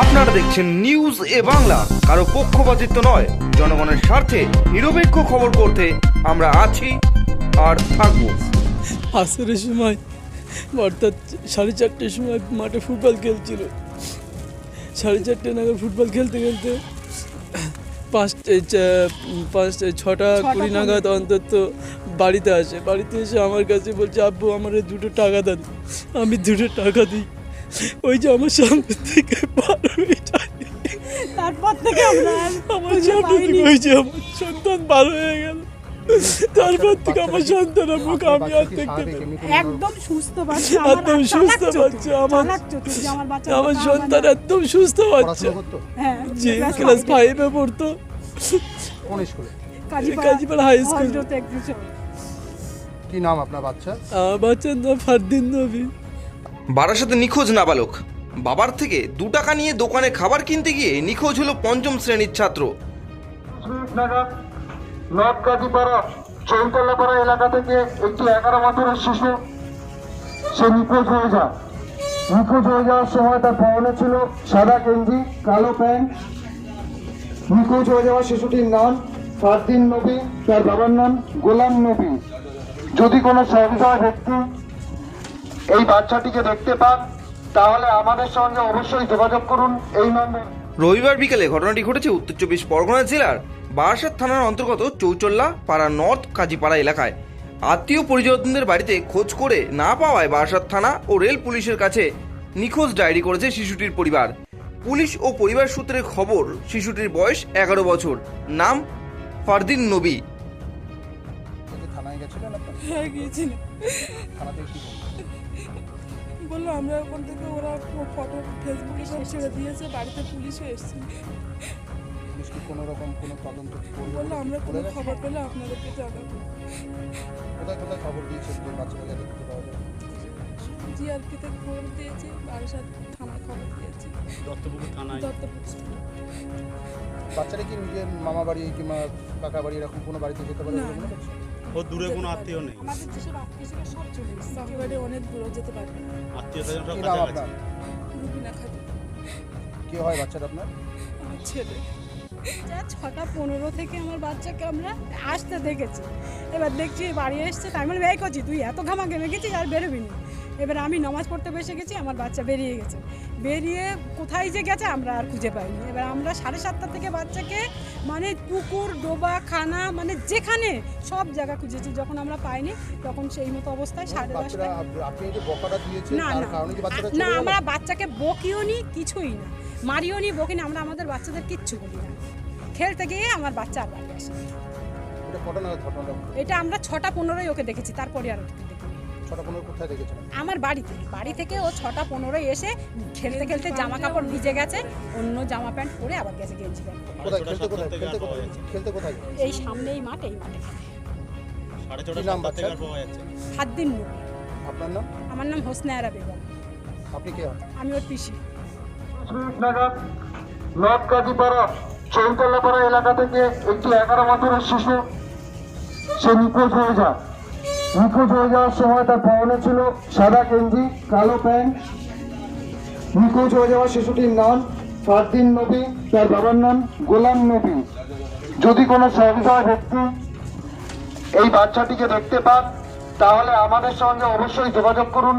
দেখছেন নিউজ এ বাংলা। কারও পক্ষপাতিত্ব নয় জনগণের স্বার্থে নিরপেক্ষ খবর করতে আমরা আছি আর থাকব। আসরের সময় অর্থাৎ সাড়ে চারটের সময় মাঠে ফুটবল খেলছিল। সাড়ে চারটে নাগাদ ফুটবল খেলতে খেলতে পাঁচটা চা- পাঁচটা ছটা কুড়ি নাগাদ অন্তত বাড়িতে আসে। বাড়িতে এসে আমার কাছে বলছে আব্বু আমার এই দুটো টাকা দেন। আমি দুটো টাকা দিই। ওই যে আমার সামনে থেকে পার হয়ে যায় তারপর থেকে আমরা আমার সামনে থেকে ওই যে আমার সন্তান বার হয়ে গেল। তারপর থেকে আমার সন্তানের মুখ আমি আর দেখতে একদম সুস্থ বাচ্চা একদম সুস্থ বাচ্চা, আমার- আমার সন্তান একদম সুস্থ বাচ্চা। হ্যাঁ যে ক্লাস ফাইভে। পড়তো। কোন স্কুলে? Kazipara high school. কি নাম আপনার বাচ্চা বাচ্চার নাম ফারদিন নবী। বারাসাতে নিখোঁজ নাবালক। বাবার থেকে দু টাকা নিয়ে দোকানে খাবার কিনতে গিয়ে নিখোঁজ হলো পঞ্চম শ্রেণির ছাত্র। এলাকা থেকে এগারো শিশু। নিখোঁজ হয়ে হয়ে যাওয়ার সময় তার ছিল সাদা কালো হয়ে শিশুটির নাম ফারদিন নবী, তার বাবার নাম গোলাম নবী। যদি কোনো সহৃদয় ব্যক্তি এই বাচ্চাটিকে দেখতে পান, তাহলে আমাদের সঙ্গে অবশ্যই যোগাযোগ করুন এই নম্বর। রবিবার বিকেলে ঘটনাটি ঘটেছে উত্তর চব্বিশ পরগনা জেলার বারাসাত থানার অন্তর্গত চৌচল্লা, পাড়া নর্থ, কাজীপাড়া এলাকায়। আত্মীয় পরিজনদের বাড়িতে খোঁজ করে না পাওয়ায় বারাসাত থানা ও রেল পুলিশের কাছে নিখোঁজ ডায়েরি করেছে শিশুটির পরিবার। পুলিশ ও পরিবার সূত্রে খবর, শিশুটির বয়স এগারো বছর, নাম ফারদিন নবী। গেছিলেন আপনার হ্যাঁ গিয়েছিলাম কি বলল? আমরা ওখান থেকে ওরা ফটো ফেসবুকে সব ছেড়ে দিয়েছে বাড়িতে পুলিশও এসেছে। পুলিশ কি কোনো রকম কোনো তদন্ত করবে বলল আমরা কোনো খবর পেলে আপনাদেরকে জানাব। কোথায় কোথায় খবর দিয়েছে যে বাচ্চাটাকে দেখতে পাওয়া যায়? জিআরপিতে খবর দিয়েছি বারাসাত থানায় খবর দিয়েছি। দত্তপুকুর থানায়। দত্তপুর বাচ্চাটা কি নিজের মামা বাড়ি কিংবা কাকা বাড়ি এরকম কোনো বাড়িতে যেতে পারে না, মনে ও দূরে কোনো আত্মীয় নেই? আমাদের যেসব আত্মীয় ছিল সব চলে এসেছে বাকি অনেক দূরে যেতে পারবে না। আত্মীয় স্বজন সব কি নাম কাছাকাছি আপনার? রুবিনা খাতুন কে হয় বাচ্চাটা আপনার? আমার ছেলে। যা ছটা পনেরো থেকে আমার বাচ্চাকে আমরা আসতে দেখেছি। এবার দেখছি বাড়ি এসছে তাই মানে ব্যয় করছি তুই এত ঘামা ঘেমে গেছিস আর বেরোবি না। এবার আমি নামাজ পড়তে বসে গেছি আমার বাচ্চা বেরিয়ে গেছে। বেরিয়ে কোথায় যে গেছে আমরা আর খুঁজে পাইনি। এবার আমরা সাড়ে সাতটা থেকে বাচ্চাকে মানে পুকুর ডোবা খানা মানে যেখানে সব জায়গা খুঁজেছি। যখন আমরা পাইনি তখন সেই মতো অবস্থায় সাড়ে দশটায় যে বকাটা দিয়েছেন না না। আমরা বাচ্চাকে বকিও নি কিছুই না। মারিও নি বকি না আমরা আমাদের বাচ্চাদের কিচ্ছু বলি না। খেলতে গিয়ে আমার বাচ্চা আর বাড়ি আসে। এটা আমরা ছটা পনেরোই ওকে দেখেছি তারপরে আর ওকে ছটা পনেরো কোথায় দেখেছেন আমার বাড়িতে। বাড়ি থেকে ও ছটা পনেরোই এসে খেলতে খেলতে জামা কাপড় ভিজে গেছে অন্য জামা প্যান্ট পরে আবার গেছে গেঞ্জি প্যান্ট পরে। কোথায়? খেলতে কোথায়? খেলতে কোথায়? খেলতে কোথায়? এই সামনে এই মাঠ এই মাঠে। সাড়ে ছটা কি নাম সাতটার থেকে আর বাচ্চার? পাওয়া যাচ্ছে না। সাত দিন নয়। আপনার নাম? আমার নাম হোসনায়রা বেগম। আপনি কে? হন আমি ওর পিসি। মিনিট নাগাদ এলাকা থেকে একটি এগারো বছরের শিশু সে নিখোঁজ হয়ে যায়। নিখোঁজ হয়ে যাওয়ার সময় তার পরনে ছিল সাদা গেঞ্জি, কালো প্যান্ট। নিখোঁজ হয়ে যাওয়া শিশুটির নাম ফারদিন নবী, তার বাবার নাম গোলাম নবী। যদি কোনো সহৃদয় ব্যক্তি এই বাচ্চাটিকে দেখতে পান, তাহলে আমাদের সঙ্গে অবশ্যই যোগাযোগ করুন।